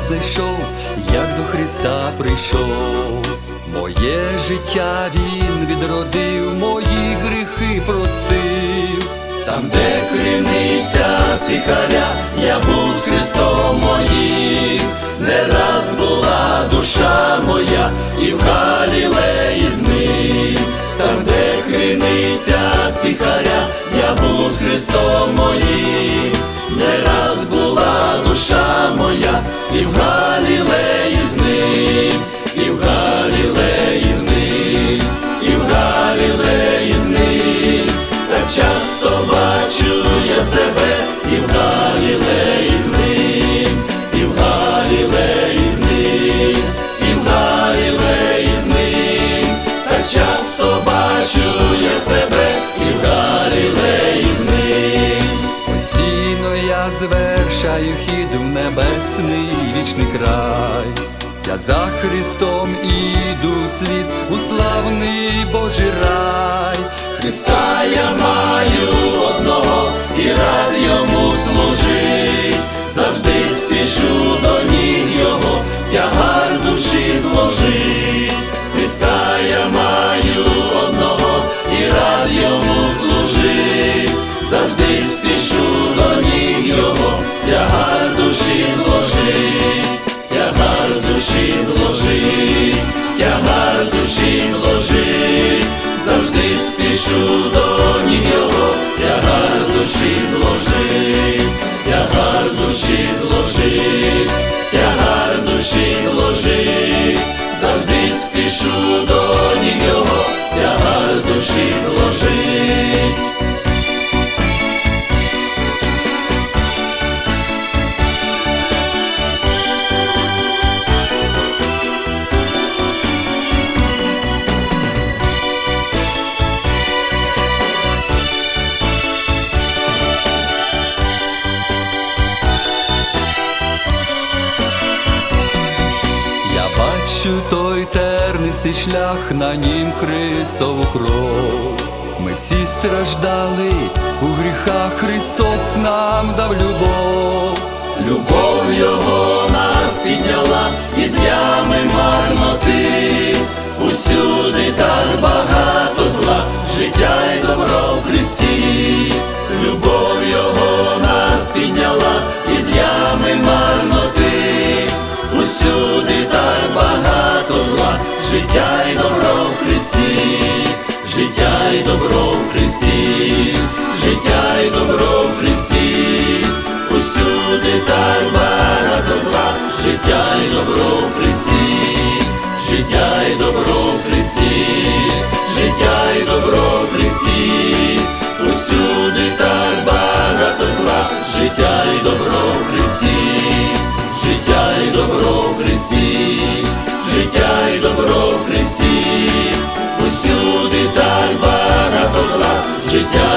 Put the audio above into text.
знайшов, як до Христа прийшов. Моє життя Він відродив, мої гріхи простив. Там, де криниця сихаря, я був з Христом моїм, не раз була душа моя, і в Галілеї з ним, там, де криниця сихаря, я був з Христом моїм, Галілеї з ним, і в Галілеї з ним, і в Галілеї з ним, так часто бачу я себе, і в Галілеї з ним. Постійно я звершаю хід у небесний вічний край. Я за Христом іду світ у славний Божий рай. Христа я маю душі зложить, тягар душі зложить, тягар душі зложить, бачу той тернистий шлях, на нім Христову кров. Ми всі страждали у гріхах, Христос нам дав любов. Любов Його нас підняла із ями марноти. Й добро в Христі, життя й добро в Христі, життя й добро в Христі, життя.